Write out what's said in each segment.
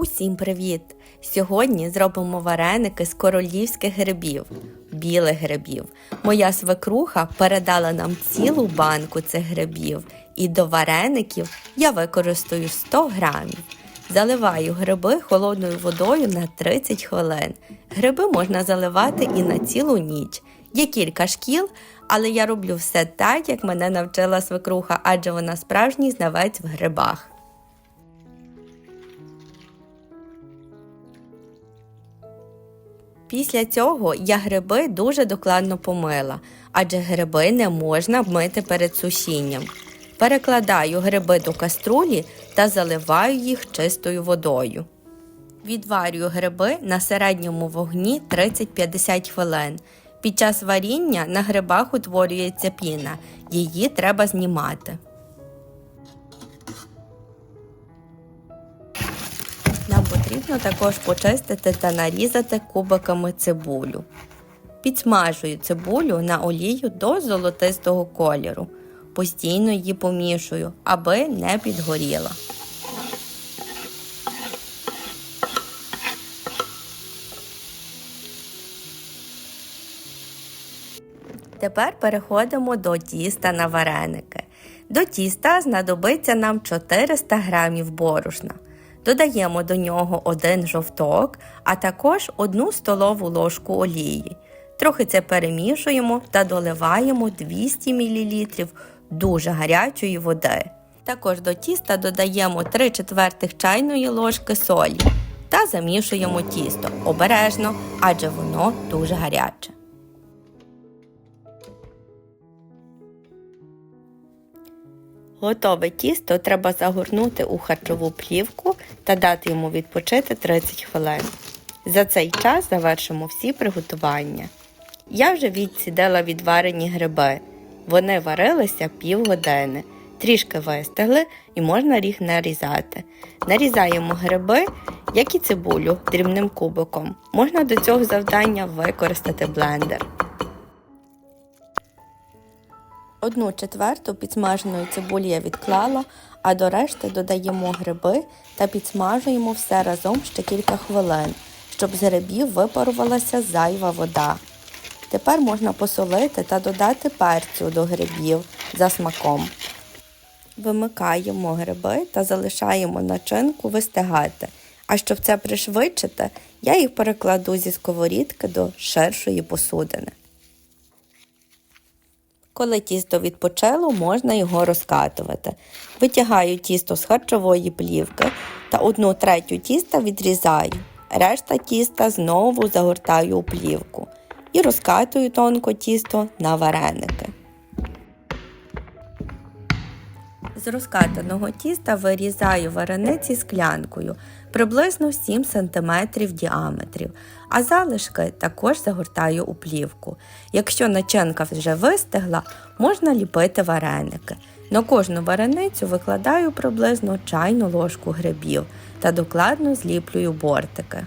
Усім привіт! Сьогодні зробимо вареники з королівських грибів, білих грибів. Моя свекруха передала нам цілу банку цих грибів, і до вареників я використаю 100 грамів. Заливаю гриби холодною водою на 30 хвилин. Гриби можна заливати і на цілу ніч. Є кілька шкіл, але я роблю все так, як мене навчила свекруха, адже вона справжній знавець в грибах. Після цього я гриби дуже докладно помила, адже гриби не можна мити перед сушінням. Перекладаю гриби до каструлі та заливаю їх чистою водою. Відварюю гриби на середньому вогні 30-50 хвилин. Під час варіння на грибах утворюється піна, її треба знімати. Нам потрібно також почистити та нарізати кубиками цибулю. Підсмажую цибулю на олію до золотистого кольору. Постійно її помішую, аби не підгоріла. Тепер переходимо до тіста на вареники. До тіста знадобиться нам 400 г борошна. Додаємо до нього один жовток, а також одну столову ложку олії. Трохи це перемішуємо та доливаємо 200 мл дуже гарячої води. Також до тіста додаємо 3 четвертих чайної ложки солі та замішуємо тісто обережно, адже воно дуже гаряче. Готове тісто треба загорнути у харчову плівку та дати йому відпочити 30 хвилин. За цей час завершимо всі приготування. Я вже відсідила відварені гриби. Вони варилися півгодини, трішки вистигли і можна їх нарізати. Нарізаємо гриби, як і цибулю дрібним кубиком. Можна до цього завдання використати блендер. Одну четверту підсмаженої цибулі я відклала, а до решти додаємо гриби та підсмажуємо все разом ще кілька хвилин, щоб з грибів випарувалася зайва вода. Тепер можна посолити та додати перцю до грибів за смаком. Вимикаємо гриби та залишаємо начинку вистигати. А щоб це пришвидшити, я їх перекладу зі сковорідки до ширшої посудини. Коли тісто відпочило, можна його розкатувати. Витягаю тісто з харчової плівки та одну третю тіста відрізаю. Решта тіста знову загортаю у плівку і розкатую тонко тісто на вареники. З розкатаного тіста вирізаю варениці склянкою приблизно 7 см діаметрів, а залишки також загортаю у плівку. Якщо начинка вже вистигла, можна ліпити вареники. На кожну вареницю викладаю приблизно чайну ложку грибів та докладно зліплюю бортики.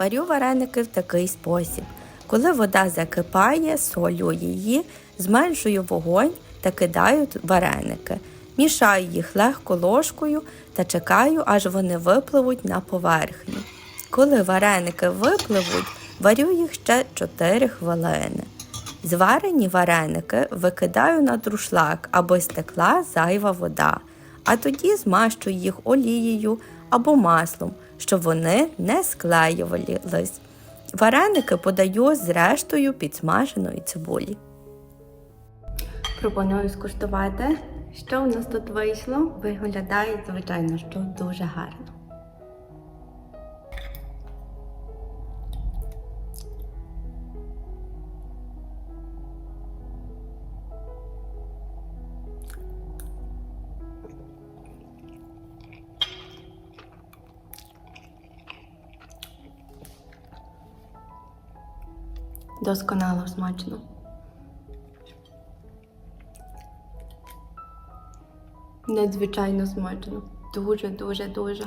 Варю вареники в такий спосіб. Коли вода закипає, солю її, зменшую вогонь та кидаю вареники. Мішаю їх легко ложкою та чекаю, аж вони випливуть на поверхню. Коли вареники випливуть, варю їх ще 4 хвилини. Зварені вареники викидаю на друшлак, аби стекла зайва вода, а тоді змащую їх олією або маслом, щоб вони не склеювались. Вареники подаю з рештою підсмаженої цибулі. Пропоную скуштувати, що в нас тут вийшло. Виглядає, звичайно, що дуже гарно. Досконало смачно. Надзвичайно смачно. Дуже, дуже, дуже.